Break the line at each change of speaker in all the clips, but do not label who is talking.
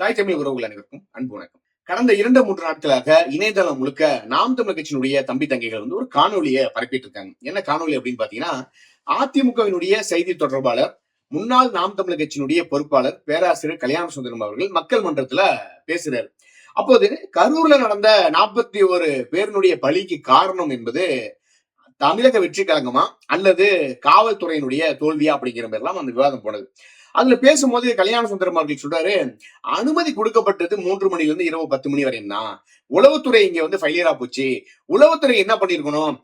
தாய் தமிழ் உறவுகள் அனைவருக்கும் அன்பு வணக்கம். கடந்த இரண்டு மூன்று நாட்களாக இணையதளம் முழுக்க நாம் தமிழ் கட்சியினுடைய தம்பி தங்கைகள் வந்து ஒரு காணொலியை பரப்பிட்டு இருக்காங்க என்ன காணொலி அப்படின்னு பாத்தீங்கன்னா அதிமுகவினுடைய செய்தி தொடர்பாளர் முன்னாள் நாம் தமிழ் கட்சியினுடைய பொறுப்பாளர் பேராசிரியர் கல்யாண சுந்தரம் அவர்கள் மக்கள் மன்றத்துல பேசுறாரு. அப்போது கரூர்ல நடந்த நாற்பத்தி ஒரு பேரினுடைய பலிக்கு காரணம் என்பது தமிழக வெற்றி கழகமா அல்லது காவல்துறையினுடைய தோல்வியா அப்படிங்கிற மாதிரிலாம் அந்த விவாதம் போனது. அதுல பேசும்போது கல்யாண சுந்தரம் அவர்கள் சொல்றாரு அனுமதி கொடுக்கப்பட்டது மூன்று மணில இருந்து இரவு பத்து மணி வரையும் தான் உளவுத்துறை இங்க வந்து ஃபெயிலியரா போச்சு. உளவுத்துறை என்ன பண்ணிருக்கணும்?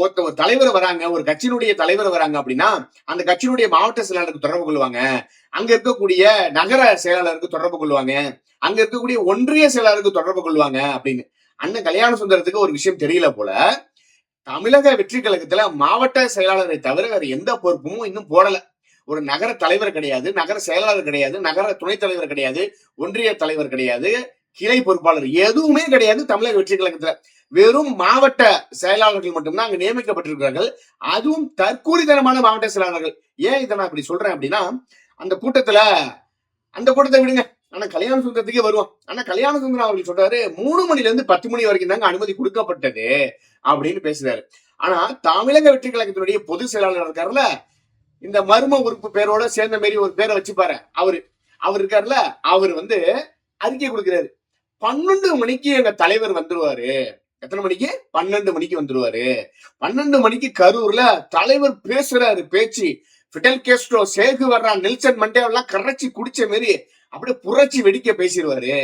ஒருத்த ஒரு தலைவர் வராங்க ஒரு கட்சியினுடைய தலைவர் வராங்க அப்படின்னா அந்த கட்சியினுடைய மாவட்ட செயலாளருக்கு தொடர்பு கொள்வாங்க. அங்க இருக்கக்கூடிய நகர செயலாளருக்கு தொடர்பு கொள்வாங்க. அங்க இருக்கக்கூடிய ஒன்றிய செயலாளருக்கு தொடர்பு கொள்வாங்க அப்படின்னு. அண்ணன் கல்யாண சுந்தரத்துக்கு ஒரு விஷயம் தெரியல போல தமிழக வெற்றி கழகத்துல மாவட்ட செயலாளரை தவிர வேற எந்த பொறுப்பும் இன்னும் போடல. ஒரு நகர தலைவர் கிடையாது நகர செயலாளர் கிடையாது நகர துணைத் தலைவர் கிடையாது ஒன்றிய தலைவர் கிடையாது கிளை பொறுப்பாளர் எதுவுமே கிடையாது தமிழக வெற்றி கழகத்துல. வெறும் மாவட்ட செயலாளர்கள் மட்டும்தான் அங்கு நியமிக்கப்பட்டிருக்கிறார்கள். அதுவும் தற்கூரித்தனமான மாவட்ட செயலாளர்கள். ஏன் இதை நான் இப்படி சொல்றேன் அப்படின்னா அந்த கூட்டத்துல அந்த கூட்டத்தை விடுங்க. ஆனா கல்யாண சுந்தரத்துக்கே வருவோம். ஆனா கல்யாண சுந்தரம் அவர்கள் சொல்றாரு மூணு மணில இருந்து பத்து மணி வரைக்கும் தாங்க அனுமதி கொடுக்கப்பட்டது அப்படின்னு பேசுறாரு. ஆனா தமிழக வெற்றி கழகத்தினுடைய பொதுச் செயலாளர் இருக்காருல்ல இந்த மர்ம உறுப்பு பேரோட சேர்ந்த மாரி ஒரு பேரை வச்சுப்பாரு. அவரு அவர் இருக்காருல்ல அவர் வந்து அறிக்கை கொடுக்கிறாரு. பன்னெண்டு மணிக்கு எங்க தலைவர் வந்துருவாரு. எத்தனை மணிக்கு? பன்னெண்டு மணிக்கு வந்துருவாரு. பன்னெண்டு மணிக்கு கரூர்ல தலைவர் பேசுறாரு பேச்சு. ஃபிடல் கேஸ்ட்ரோ சேகு வர்றான் நெல்சன் மண்டேவெல்லாம் கரைச்சி குடிச்ச மாரி அப்படியே புரட்சி வெடிக்க பேசிடுவாரு.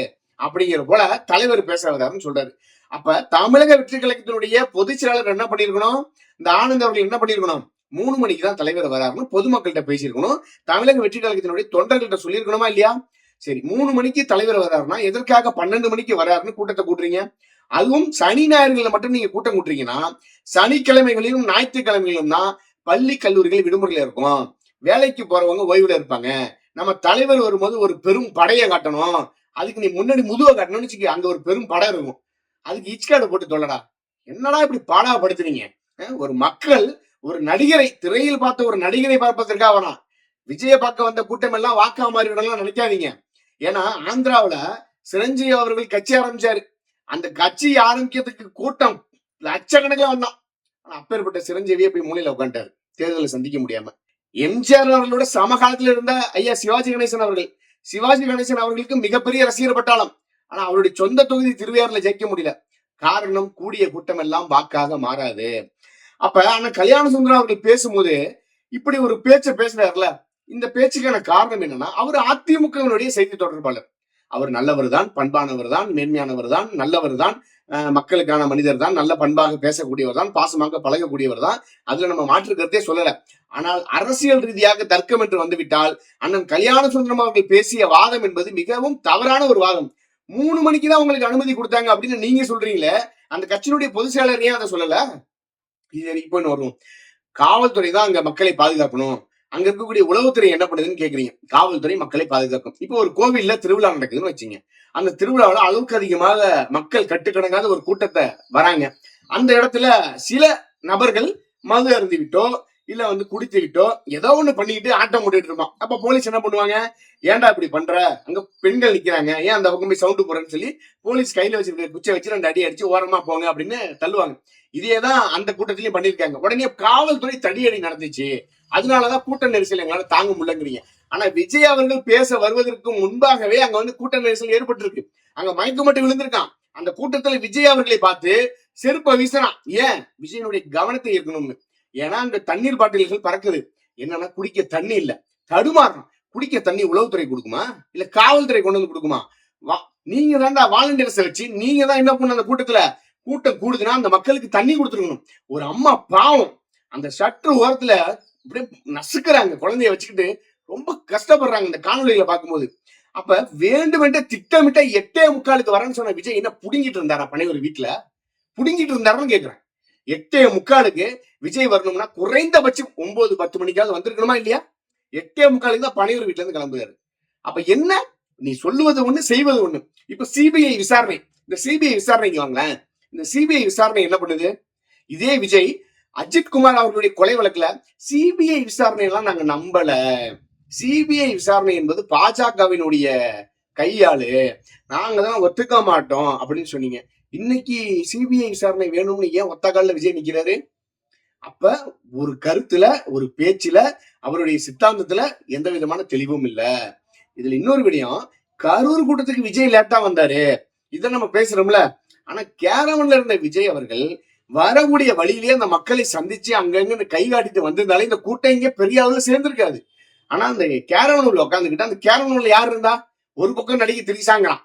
அப்படிங்கிற போல தலைவர் பேச சொல்றாரு. அப்ப தமிழக வெற்றி கழகத்தினுடைய பொதுச் செயலாளர் என்ன பண்ணிருக்கணும் இந்த ஆனந்த் அவர்கள் என்ன பண்ணிருக்கணும் மூணு மணிக்கு தான் தலைவர் வராருன்னு பொதுமக்கள்கிட்ட பேசியிருக்கணும். தமிழக வெற்றி கழகத்தினுடைய தொண்டர்கள்ட்ட சொல்லியிருக்கணுமா இல்லையா? சரி மூணு மணிக்கு தலைவர் வராருன்னா எதற்காக பன்னெண்டு மணிக்கு வராருன்னு கூட்டத்தை கூட்டுறீங்க? அதுவும் சனி ஞாயிறுகளில் மட்டும் நீங்க கூட்டம் கூட்டுறீங்கன்னா சனிக்கிழமைகளிலும் ஞாயிற்றுக்கிழமைகளிலும் தான் பள்ளி கல்லூரிகள் விடுமுறையில இருக்கும். வேலைக்கு போறவங்க ஓய்வுல இருப்பாங்க. நம்ம தலைவர் வரும்போது ஒரு பெரும் படையை காட்டணும். அதுக்கு நீ முன்னாடி முதுவை காட்டணும்னு வச்சுக்க அங்க ஒரு பெரும் படம் இருக்கும். அதுக்கு இச்காடு போட்டு சொல்லடா என்னடா இப்படி பாடாப்படுத்துறீங்க அஹ் ஒரு மக்கள் ஒரு நடிகரை திரையில் பார்த்த ஒரு நடிகரை பார்ப்பதற்காக வேணாம் விஜய பார்க்க வந்த கூட்டம் எல்லாம் வாக்கா மாறிவிடலாம் நினைக்காதீங்க. ஏன்னா ஆந்திராவுல சிரஞ்சீவி அவர்கள் கட்சி ஆரம்பிச்சாரு. அந்த கட்சி ஆரம்பிக்கிறதுக்கு கூட்டம் லட்சக்கணக்கில் வந்தான். அப்பேற்பட்ட சிரஞ்சீவியை போய் மூலையில உட்காந்துட்டாரு தேர்தலை சந்திக்க முடியாம. எம்ஜிஆர் அவர்களோட சமகாலத்தில் இருந்த ஐயா சிவாஜி கணேசன் அவர்கள் சிவாஜி கணேசன் அவர்களுக்கு மிகப்பெரிய ரசிகர் பட்டாளம். ஆனா அவருடைய சொந்த தொகுதி திருவையாறுல ஜெயிக்க முடியல. காரணம் கூடிய கூட்டம் எல்லாம் வாக்காக மாறாது. அப்ப ஆனா கல்யாண சுந்தரம் அவர்கள் பேசும்போது இப்படி ஒரு பேச்சை பேசுறாருல இந்த பேச்சுக்கான காரணம் என்னன்னா அவர் அதிமுகவினுடைய செய்தி தொடர்பாளர். அவர் நல்லவர் தான் பண்பானவர் தான் மேன்மையானவர் தான் நல்லவர் தான் மக்களுக்கான மனிதர் தான் நல்ல பண்பாக பேசக்கூடியவர் தான் பாசமாக பழகக்கூடியவர் தான். அதுல நம்ம மாற்று சொல்லல. ஆனால் அரசியல் ரீதியாக தர்க்கம் என்று வந்துவிட்டால் அண்ணன் கல்யாண சுந்தரம் அவர்கள் பேசிய வாதம் என்பது மிகவும் தவறான ஒரு வாதம். மூணு மணிக்கு தான் உங்களுக்கு அனுமதி கொடுத்தாங்க அப்படின்னு நீங்க சொல்றீங்களே அந்த கட்சியினுடைய பொதுச் செயலாளர் ஏன் அதை சொல்லல? இது இப்போ இன்னும் வரும் காவல்துறை தான் அங்க மக்களை பாதுகாக்கணும். அங்க இருக்கக்கூடிய உளவுத்துறை என்ன பண்ணுதுன்னு கேக்குறீங்க. காவல்துறை மக்களை பாதுகாக்கும். இப்போ ஒரு கோவில்ல திருவிழா நடக்குதுன்னு வச்சுங்க. அந்த திருவிழாவில் அளவுக்கு அதிகமாக மக்கள் கட்டுக்கடங்காத ஒரு கூட்டத்தை வராங்க. அந்த இடத்துல சில நபர்கள் மது அருந்திவிட்டோ இல்ல வந்து குடித்துக்கிட்டோ ஏதோ ஒண்ணு பண்ணிக்கிட்டு ஆட்டம் போட்டுட்டு இருப்பான். அப்ப போலீஸ் என்ன பண்ணுவாங்க? ஏன்டா இப்படி பண்ற? அங்க பெண்கள் நிக்கிறாங்க. ஏன் அந்த பக்கம் போய் சவுண்டு போறேன்னு சொல்லி போலீஸ் கையில வச்சிருக்க குச்சை வச்சு ரெண்டு அடி அடிச்சு ஓரமா போங்க அப்படின்னு தள்ளுவாங்க. இதேதான் அந்த கூட்டத்திலயும் பண்ணிருக்காங்க உடனே காவல்துறை தடியடி நடந்துச்சு. அதனாலதான் கூட்ட நெரிசல் எங்களால தாங்க முடியலங்கிறீங்க. ஆனா விஜய் அவர்கள் பேச வருவதற்கு முன்பாகவே அங்க வந்து கூட்ட நெரிசல் ஏற்பட்டிருக்கு. அங்க மயக்க மட்டும் விழுந்திருக்கான். அந்த கூட்டத்துல விஜய் அவர்களை பார்த்து செருப்ப வீசுறான். ஏன்? விஜயனுடைய கவனத்தை ஈர்க்கணும்னு. ஏன்னா அங்க தண்ணீர் பாட்டில்கள் பறக்குது. என்னன்னா குடிக்க தண்ணி இல்ல. தடுமாறுறான் குடிக்க தண்ணி உளவுத்துறை கொடுக்குமா? இல்ல காவல்துறை கொண்டு வந்து கொடுக்குமா? வா நீங்க தான்டா வாலண்டியர்ஸை வச்சு நீங்க தான் என்ன பண்ண அந்த கூட்டத்துல? கூட்டம் கூடுதுன்னா அந்த மக்களுக்கு தண்ணி கொடுத்துருக்கணும். ஒரு அம்மா பாவம். அந்த சற்று ஓரத்துல அப்படியே நசுக்கிறாங்க. குழந்தைய வச்சுக்கிட்டு ரொம்ப கஷ்டப்படுறாங்க இந்த காணொலியில பார்க்கும்போது. அப்ப வேண்டுமென்றே திட்டமிட்ட எட்டே முக்காலுக்கு வரேன்னு சொன்ன விஜய் என்ன புடுங்கிட்டு இருந்தாரா பனையூர் வீட்டுல புடுங்கிட்டு இருந்தாருன்னு கேக்குறேன். எட்டே முக்காலுக்கு விஜய் வரணும்னா குறைந்தபட்சம் ஒன்பது பத்து மணிக்காவது வந்திருக்கணுமா இல்லையா? எட்டே முக்காலுக்கு தான் பனையூர் வீட்டுல இருந்து கிளம்புறாரு. அப்ப என்ன? நீ சொல்லுவது ஒண்ணு செய்வது ஒண்ணு. இப்ப சிபிஐ விசாரணை. இந்த சிபிஐ விசாரணைக்கு வாங்களேன். இந்த சிபிஐ விசாரணை என்ன பண்ணுது? இதே விஜய் அஜித் குமார் அவர்களுடைய கொலை வழக்குல சிபிஐ விசாரணை எல்லாம் நாங்க நம்பல. சிபிஐ விசாரணை என்பது பாஜகவினுடைய கையாளு. நாங்க தான் ஒத்துக்க மாட்டோம் அப்படின்னு சொன்னீங்க. இன்னைக்கு சிபிஐ விசாரணை வேணும்னு ஏன் ஒத்த விஜய் நிக்கிறாரு? அப்ப ஒரு கருத்துல ஒரு பேச்சுல அவருடைய சித்தாந்தத்துல எந்த விதமான தெளிவும் இல்ல. இதுல இன்னொரு விடயம் கரூர் கூட்டத்துக்கு விஜய் லேட்டா வந்தாரு. இதை நம்ம பேசுறோம்ல. ஆனா கேரவன்ல இருந்த விஜய் அவர்கள் வரக்கூடிய வழியிலேயே அந்த மக்களை சந்திச்சு அங்கங்க கை காட்டிட்டு வந்திருந்தாலே இந்த கூட்டம் இங்கே பெரிய அளவுல சேர்ந்திருக்காது. ஆனா அந்த கேரவனூர்ல உட்காந்துக்கிட்டு அந்த கேரவனூர்ல யார் இருந்தா? ஒரு பக்கம் நடிகை திரிசாங்களாம்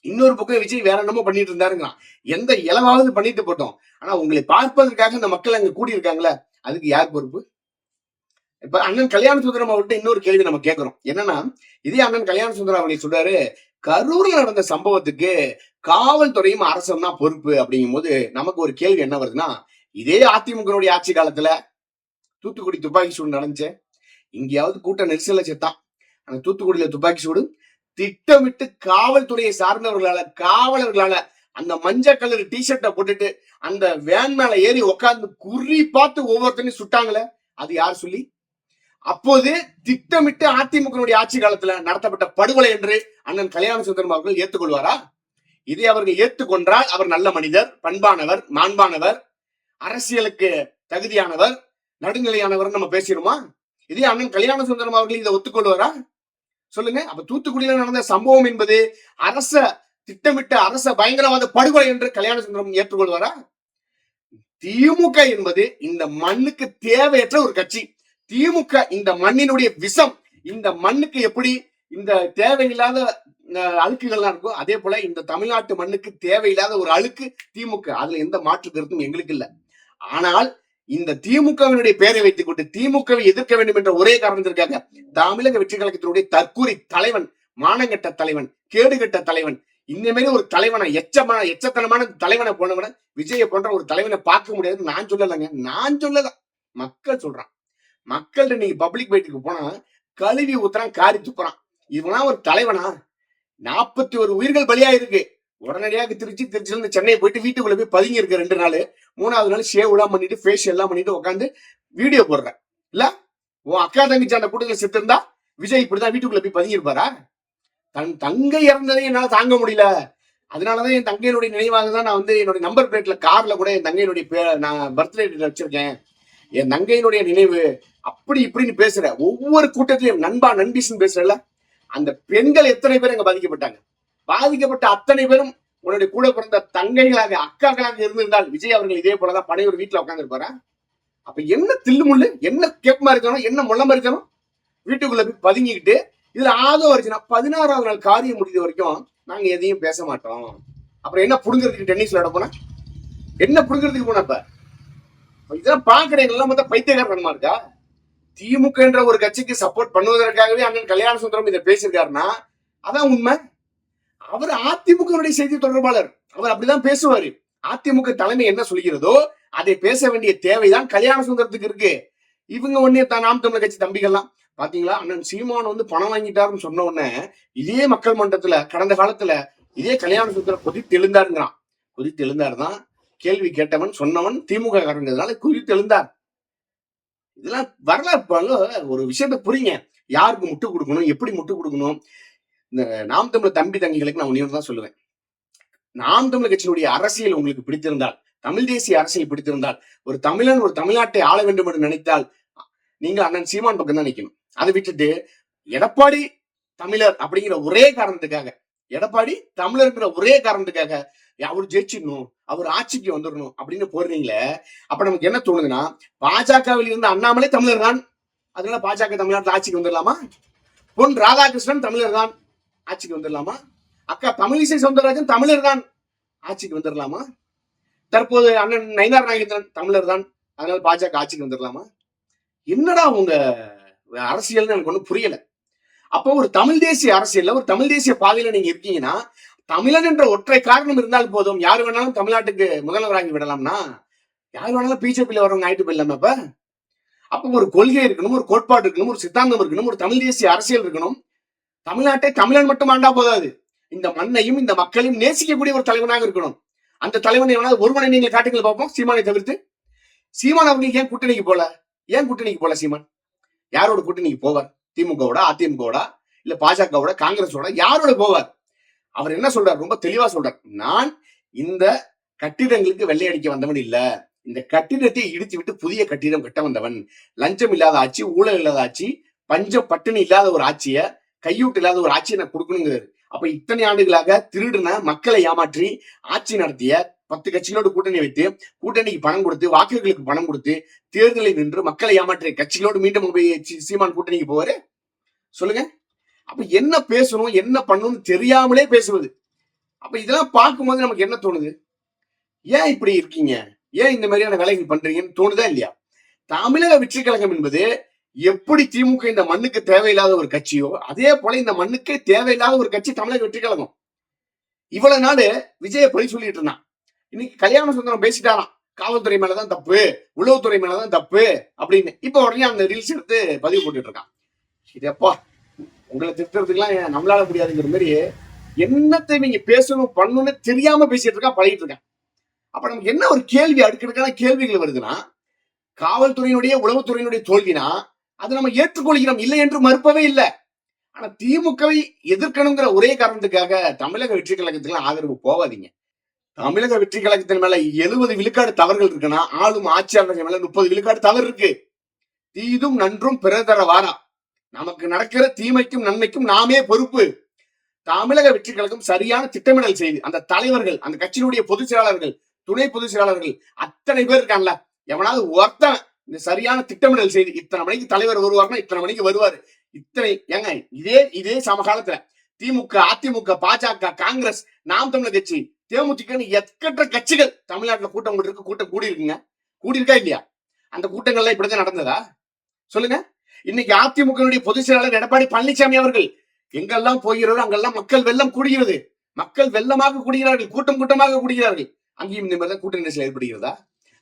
இன்னொரு பக்கம் விஜய் வேற என்னமோ பண்ணிட்டு இருந்தாருங்களாம். எந்த இலவாவது பண்ணிட்டு போட்டோம். ஆனா உங்களை பார்ப்பதற்காக இந்த மக்கள் அங்க கூடி இருக்காங்களே அதுக்கு யார் பொறுப்பு? இப்ப அண்ணன் கல்யாண சுந்தரம் அவர்கிட்ட இன்னொரு கேள்வி நம்ம கேட்கிறோம். என்னன்னா இதே அண்ணன் கல்யாண சுந்தரம் அவர்கள் சொல்றாரு கரூர்ல நடந்த சம்பவத்துக்கு காவல்துறையும் அரசும் தான் பொறுப்பு அப்படிங்கும் போது நமக்கு ஒரு கேள்வி என்ன வருதுன்னா இதே அதிமுகனுடைய ஆட்சி காலத்துல தூத்துக்குடி துப்பாக்கி சூடு நடந்துச்சு. இங்கேயாவது கூட்ட நெரிசல்ல செத்தான் அந்த தூத்துக்குடியில துப்பாக்கி சூடு திட்டமிட்டு காவல்துறையை சார்ந்தவர்களால காவலர்களால அந்த மஞ்சள் கலர் டிஷர்ட்டை போட்டுட்டு அந்த வேன் மேல ஏறி உட்கார்ந்து குறி பார்த்து ஒவ்வொருத்தனையும் சுட்டாங்களே அது யார் சொல்லி? அப்போது திட்டமிட்டு அதிமுகனுடைய ஆட்சி காலத்துல நடத்தப்பட்ட படுகொலை என்று அண்ணன் கல்யாண சுந்தரம் அவர்கள் ஏற்றுக்கொள்வாரா இதை அவர்கள் ஏற்றுக்கொண்டால் அவர் நல்ல மனிதர் பண்பானவர் மாண்பானவர் அரசியலுக்கு தகுதியானவர் நடுநிலையானவர் நம்ம பேசிடுமா? இதே அண்ணன் கல்யாண சுந்தரம் அவர்கள் இதை ஒத்துக்கொள்வாரா? சொல்லுங்க. அப்ப தூத்துக்குடியில நடந்த சம்பவம் என்பது அரச திட்டமிட்ட அரச பயங்கரவாத படுகொலை என்று கல்யாண சுந்தரம் ஏற்றுக்கொள்வாரா? திமுக என்பது இந்த மண்ணுக்கு தேவையற்ற ஒரு கட்சி. திமுக இந்த மண்ணினுடைய விஷம். இந்த மண்ணுக்கு எப்படி இந்த தேவையில்லாத அழுக்குகள்லாம் இருக்கும். அதே போல இந்த தமிழ்நாட்டு மண்ணுக்கு தேவையில்லாத ஒரு அழுக்கு திமுக. அதுல எந்த மாற்று கருத்தும் எங்களுக்கு இல்ல. ஆனால் இந்த திமுகவினுடைய பெயரை வைத்துக் கொண்டு திமுகவை எதிர்க்க வேண்டும் என்ற ஒரே காரணத்திற்காக தமிழக வெற்றி கழகத்தினுடைய தற்கூரி தலைவன் மானங்கட்ட தலைவன் கேடுகட்ட தலைவன் இந்த மாதிரி ஒரு தலைவனை எச்சமான எச்சத்தனமான தலைவனை போனவன விஜய போன்ற ஒரு தலைவனை பார்க்க முடியாதுன்னு நான் சொல்லலைங்க. நான் சொல்லல. மக்கள் சொல்றான். மக்கள்கிட்ட நீங்க பப்ளிக் பைட்டுக்கு போனா கழுவி ஊத்துறான் காரி துப்புறான் இவனா ஒரு தலைவனா? நாற்பத்தி ஒரு உயிர்கள் பலியா இருக்கு உடனடியாக திருச்சி திருச்சியில இருந்து சென்னை போயிட்டு வீட்டுக்குள்ள போய் பதுங்கி இருக்க ரெண்டு நாள். மூணாவது நாள் ஷேவ் எல்லாம் பண்ணிட்டு ஃபேஸ் எல்லாம் பண்ணிட்டு உட்காந்து வீடியோ போடுறேன். இல்ல? உன் அக்கா தங்கச்சி அந்த கூட்டத்தில் செத்திருந்தா விஜய் இப்படிதான் வீட்டுக்குள்ள போய் பதுங்கிருப்பாரா தன் தங்கை இறந்ததை என்னால தாங்க முடியல. அதனாலதான் என் தங்கையினுடைய நினைவாக தான் நான் வந்து என்னுடைய நம்பர் பிளேட்ல கார்ல கூட என் தங்கையினுடைய பே- நான் பர்த்டே வச்சிருக்கேன். என் தங்கையினுடைய நினைவு அப்படி இப்படின்னு பேசுற. ஒவ்வொரு கூட்டத்திலையும் நண்பா நண்பீஸ்ன்னு பேசுறல அந்த பெண்கள் எத்தனை பேர் அங்க பாதிக்கப்பட்டாங்க? பாதிக்கப்பட்ட அத்தனை பேரும் உன்னுடைய கூட பிறந்த தங்கைகளாக அக்காக்களாக இருந்திருந்தால் விஜய் அவர்கள் இதே போலதான் பனையூர் வீட்டுல உட்காந்துருப்பாரா அப்ப என்ன தில்லுமுள்ளு என்ன கேப்பமா இருக்கணும் என்ன முள்ளமா இருக்கணும்? வீட்டுக்குள்ள போய் பதுங்கிக்கிட்டு இதுல ஆதோ வருச்சுன்னா பதினாறாவது நாள் காரியம் முடிந்த வரைக்கும் நாங்க எதையும் பேச மாட்டோம். அப்புறம் என்ன புடுங்கிறதுக்கு டென்னிஸ் விளையாட போனா? என்ன புடுங்கிறதுக்கு போனா இப்ப இப்ப இதெல்லாம் பாக்குறேன் எல்லாம் மொத்தம் பைத்தியகாரமா இருக்கா? திமுக என்ற ஒரு கட்சிக்கு சப்போர்ட் பண்ணுவதற்காகவே அண்ணன் கல்யாண சுந்தரம் இதை பேசியிருக்காருன்னா அதான் உண்மை. அவர் அதிமுகவுடைய செய்தி தொடர்பாளர். அவர் அப்படிதான் பேசுவாரு. அதிமுக தலைமை என்ன சொல்கிறதோ அதை பேச வேண்டிய தேவைதான் கல்யாண சுந்தரத்துக்கு இருக்கு. இவங்க ஒன்னே தான் நாம் தமிழர் கட்சி தம்பிகள்லாம். பாத்தீங்களா? அண்ணன் சீமான் வந்து பணம் வாங்கிட்டாருன்னு சொன்ன உடனே இதே மக்கள் மன்றத்துல கடந்த காலத்துல இதே கல்யாண சுந்தரம் கொதித்து எழுந்தாருங்கிறான். கொதித்து எழுந்தாருதான் கேள்வி கேட்டவன் சொன்னவன் திமுக காரங்கிறதுனால குறித்து எழுந்தார். இதெல்லாம் வரலாறு ஒரு விஷயத்த புரியுங்க யாருக்கு முட்டு கொடுக்கணும்? எப்படி முட்டு கொடுக்கணும்? இந்த நாம் தமிழ் தம்பி தங்கிகளுக்கு நான் ஒண்ணு தான் சொல்லுவேன். நாம் தமிழ் கட்சியினுடைய அரசியல் உங்களுக்கு பிடித்திருந்தால் தமிழ் தேசிய அரசியல் பிடித்திருந்தால் ஒரு தமிழன் ஒரு தமிழ்நாட்டை ஆள வேண்டும் என்று நினைத்தால் நீங்க அண்ணன் சீமான் பக்கம் தான் நிக்கணும். அதை விட்டுட்டு எடப்பாடி தமிழர் அப்படிங்கிற ஒரே காரணத்துக்காக எடப்பாடி தமிழர்ங்கிற ஒரே காரணத்துக்காக அவர் ஜெயிச்சிடணும் அவர் ஆட்சிக்கு வந்துடணும் அப்படின்னு போடுறீங்களே அப்ப நமக்கு என்ன தோணுதுன்னா பாஜகவில் இருந்த அண்ணாமலை தமிழர் தான். அதனால பாஜக தமிழ்நாட்டில் ஆட்சிக்கு வந்துடலாமா? பொன் ராதாகிருஷ்ணன் தமிழர் தான் ஆட்சிக்கு வந்துடலாமா? அக்கா தமிழிசை சவுந்தரராஜன் தமிழர் தான் ஆட்சிக்கு வந்துடலாமா? தற்போது அண்ணன் நயினார் நாகேந்திரன் தமிழர் தான் அதனால பாஜக ஆட்சிக்கு வந்துடலாமா? என்னடா உங்க அரசியல்னு எனக்கு ஒன்றும் புரியலை. அப்போ ஒரு தமிழ் தேசிய அரசியல்ல ஒரு தமிழ் தேசிய பாதையில நீங்க இருக்கீங்கன்னா தமிழன் என்ற ஒற்றை காரணம் இருந்தால் போதும். யார் வேணாலும் தமிழ்நாட்டுக்கு முதல்வராகி விடலாம்னா? யார் வேணாலும் பிஜேபியில வரவங்க ஆயிட்டு போயிடலாமா இப்ப அப்ப ஒரு கொள்கை இருக்கணும் ஒரு கோட்பாடு இருக்கணும் ஒரு சித்தாந்தம் இருக்கணும் ஒரு தமிழ் தேசிய அரசியல் இருக்கணும். தமிழ்நாட்டை தமிழன் மட்டும் ஆண்டா போதாது. இந்த மண்ணையும் இந்த மக்களையும் நேசிக்கக்கூடிய ஒரு தலைவனாக இருக்கணும். அந்த தலைவனை வேணாலும் ஒருவனை நீங்க காட்டுங்கள் பார்ப்போம். சீமானை தவிர்த்து. சீமான் அவங்களுக்கு ஏன் கூட்டணிக்கு போல? ஏன் கூட்டணிக்கு போல சீமான்? யாரோட கூட்டணிக்கு போவார்? திமுகவோட அதிமுகவோட இல்ல பாஜகவோட காங்கிரஸோட யாரோட போவார்? அவர் என்ன சொல்றார்? ரொம்ப தெளிவா சொல்றார். நான் இந்த கட்டிடங்களுக்கு வெள்ளையடிக்க வந்தவன் இல்ல. இந்த கட்டிடத்தை இடித்து விட்டு புதிய கட்டிடம் கட்ட வந்தவன். லஞ்சம் இல்லாத ஆட்சி ஊழல் இல்லாத ஆட்சி பஞ்சம் பட்டினி இல்லாத ஒரு ஆட்சிய கையூட்டு இல்லாத ஒரு ஆட்சியை நான் கொடுக்கணுங்கிறது அப்ப இத்தனை ஆண்டுகளாக திருடின மக்களை ஏமாற்றி ஆட்சி நடத்திய பத்து கட்சிகளோடு கூட்டணி வைத்து கூட்டணிக்கு பணம் கொடுத்து வாக்குகளுக்கு பணம் கொடுத்து தேர்தலில் நின்று மக்களை ஏமாற்றிய கட்சிகளோடு மீண்டும் போய் சீமான் கூட்டணிக்கு போவாரு? சொல்லுங்க. அப்ப என்ன பேசணும் என்ன பண்ணணும்னு தெரியாமலே பேசுவது. அப்ப இதெல்லாம் பார்க்கும்போது நமக்கு என்ன தோணுது? ஏன் இப்படி இருக்கீங்க? ஏன் இந்த மாதிரியான வேலைகள் பண்றீங்கன்னு தோணுதா இல்லையா? தமிழக வெற்றி கழகம் என்பது எப்படி திமுக இந்த மண்ணுக்கு தேவையில்லாத ஒரு கட்சியோ அதே போல இந்த மண்ணுக்கே தேவையில்லாத ஒரு கட்சி தமிழக வெற்றி கழகம். இவ்வளவு நாள் விஜய பழி சொல்லிட்டு இருந்தான். இன்னைக்கு கல்யாண சுந்தரம் பேசிட்டாராம். காவல்துறை மேலதான் தப்பு உளவுத்துறை மேலதான் தப்பு அப்படின்னு. இப்ப உடனே அந்த ரீல்ஸ் எடுத்து பதிவு போட்டுட்டு இருக்கான் இதப்பா உங்களை திட்டுறதுக்கெல்லாம் நம்மளால முடியாதுங்கிற மாதிரி என்னத்தை நீங்க பேசணும் பண்ணணும்னு தெரியாம பேசிட்டு இருக்கா பழகிட்டு இருக்கான் அப்ப நமக்கு என்ன ஒரு கேள்வி அடுக்கடுக்கான கேள்விகள் வருதுன்னா காவல்துறையினுடைய உளவுத்துறையினுடைய தோல்வினா அதை நம்ம ஏற்றுக்கொள்கிறோம் இல்லை என்று மறுப்பவே இல்லை. ஆனா திமுகவை எதிர்க்கணுங்கிற ஒரே காரணத்துக்காக தமிழக வெற்றி கழகத்துக்கு ஆதரவு போவாதீங்க தமிழக வெற்றி கழகத்தின் மேல எழுபது விழுக்காடு தவறுகள் இருக்குன்னா ஆளும் ஆட்சியாளர்கள் மேல முப்பது விழுக்காடு தவறு இருக்கு. தீதும் நன்றும் பிறதர வாரா. நமக்கு நடக்கிற தீமைக்கும் நன்மைக்கும் நாமே பொறுப்பு. தமிழக வெற்றி கழகம் சரியான திட்டமிடல் செய்து அந்த தலைவர்கள் அந்த கட்சியினுடைய பொதுச் செயலாளர்கள் துணை பொதுச் செயலாளர்கள் அத்தனை பேர் இருக்கான்ல எவனாவது ஒருத்தன் இந்த சரியான திட்டமிடல் செய்து இத்தனை மணிக்கு தலைவர் வருவார்னா இத்தனை மணிக்கு வருவாரு. இத்தனை ஏங்க இதே இதே சமகாலத்துல திமுக அதிமுக பாஜக காங்கிரஸ் நாம் தமிழர் கட்சி தேமுதிகன்னு எக்கற்ற கட்சிகள் தமிழ்நாட்டுல கூட்டம் இருக்கு கூட்டம் கூடி இருக்குங்க. கூடி இருக்கா இல்லையா? அந்த கூட்டங்கள்லாம் இப்படிதான் நடந்ததா? சொல்லுங்க. இன்னைக்கு அதிமுகவுடைய பொதுச் செயலாளர் எடப்பாடி பழனிசாமி அவர்கள் எங்கெல்லாம் போகிறாரோ அங்கெல்லாம் மக்கள் வெள்ளம் கூடுகிறது. மக்கள் வெள்ளமாக கூடுகிறார்கள் கூட்டம் கூட்டமாக கூடுகிறார்கள். அங்கேயும் இந்த மாதிரி தான் கூட்ட நெரிசல் ஏற்படுகிறதா?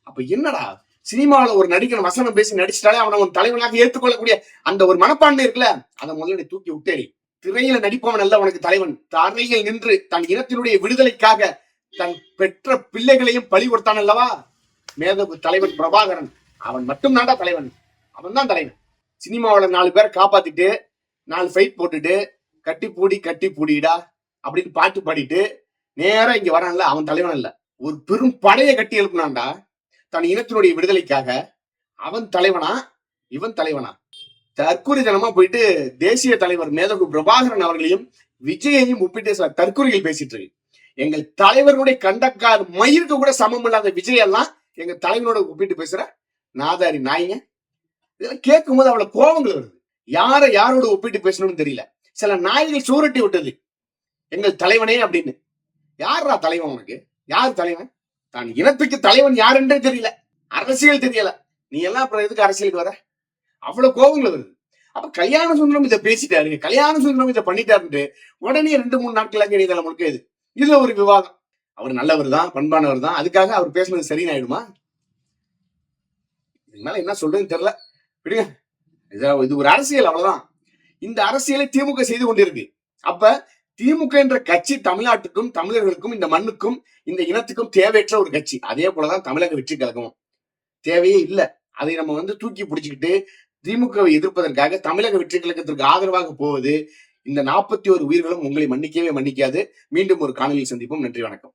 அப்ப என்னடா? சினிமாவில் ஒரு நடிகன் வசனம் பேசி நடிச்சிட்டாலே அவனை உன் தலைவனாக ஏற்றுக்கொள்ளக்கூடிய அந்த ஒரு மனப்பான்மை இருக்குல்ல அதை முதல்ல தூக்கி விட்டேரி திரையில நடிப்பவன் அல்ல உனக்கு தலைவன். தரையில் நின்று தன் இனத்தினுடைய விடுதலைக்காக தன் பெற்ற பிள்ளைகளையும் பழி கொடுத்தான் அல்லவா? மேத தலைவன் பிரபாகரன். அவன் மட்டும் தான்டா தலைவன். அவன் தான் தலைவன். சினிமாவில் நாலு பேரை காப்பாத்திட்டு நாலு ஃபைட் போட்டுட்டு கட்டி பூடி கட்டி பூடிடா அப்படின்னு பாட்டு பாடிட்டு நேரா இங்க வரான்ல அவன் தலைவன் இல்ல ஒரு பெரும் படையை கட்டி எழுப்பினான்டா தன் இனத்தினுடைய விடுதலைக்காக. அவன் தலைவனா இவன் தலைவனா? தற்கொலைத்தனமா போயிட்டு தேசிய தலைவர் மேதகு பிரபாகரன் அவர்களையும் விஜயையும் ஒப்பிட்டு சில பேசிட்டு இருக்கு. எங்கள் தலைவர்களுடைய கண்டக்கார் மயிருக்கு கூட சமம் இல்லாத விஜய் எல்லாம் எங்க தலைவனோட ஒப்பிட்டு பேசுற நாதாரி நாயிங்க. இதெல்லாம் கேட்கும் போது அவ்வளவு கோபங்கள் வருது. யாரை யாரோட ஒப்பிட்டு பேசணும்னு தெரியல. சில நாய்கள் சூரட்டி விட்டது. எங்கள் தலைவனே அப்படின்னு. யாரா தலைவன் உனக்கு? யார் தலைவன்? தான் இனத்துக்கு தலைவன் யாருன்றே தெரியல. அரசியல் தெரியல. நீ எல்லாம் அப்புறம் எதுக்கு அரசியலுக்கு வர? அவ்வளவு கோபங்கள் வருது. அப்ப கல்யாண சுந்தரம் இதை பேசிட்டாரு. கல்யாண சுந்தரம் இதை பண்ணிட்டாருன்ட்டு உடனே ரெண்டு மூணு நாட்களாக இணையதளம் முழுக்க இது. இதுல ஒரு விவாதம். அவர் நல்லவர் தான் பண்பானவர் தான். அதுக்காக அவர் பேசுனது சரின்னு ஆயிடுமா இதுக்கு என்ன சொல்றதுன்னு தெரியல. விடுங்க. இது இது ஒரு அரசியல் அவ்வளவுதான். இந்த அரசியலை திமுக செய்து கொண்டிருக்கு. அப்ப திமுக என்ற கட்சி தமிழ்நாட்டுக்கும் தமிழர்களுக்கும் இந்த மண்ணுக்கும் இந்த இனத்துக்கும் தேவையற்ற ஒரு கட்சி. அதே போலதான் தமிழக வெற்றி கழகம் தேவையே இல்லை. அதை நம்ம வந்து தூக்கி பிடிச்சிக்கிட்டு திமுகவை எதிர்ப்பதற்காக தமிழக வெற்றி கழகத்திற்கு ஆதரவாக போவது இந்த நாற்பத்தி ஒரு உயிர்களும் உங்களை மன்னிக்கவே மன்னிக்காது. மீண்டும் ஒரு காணொலியில் சந்திப்போம். நன்றி வணக்கம்.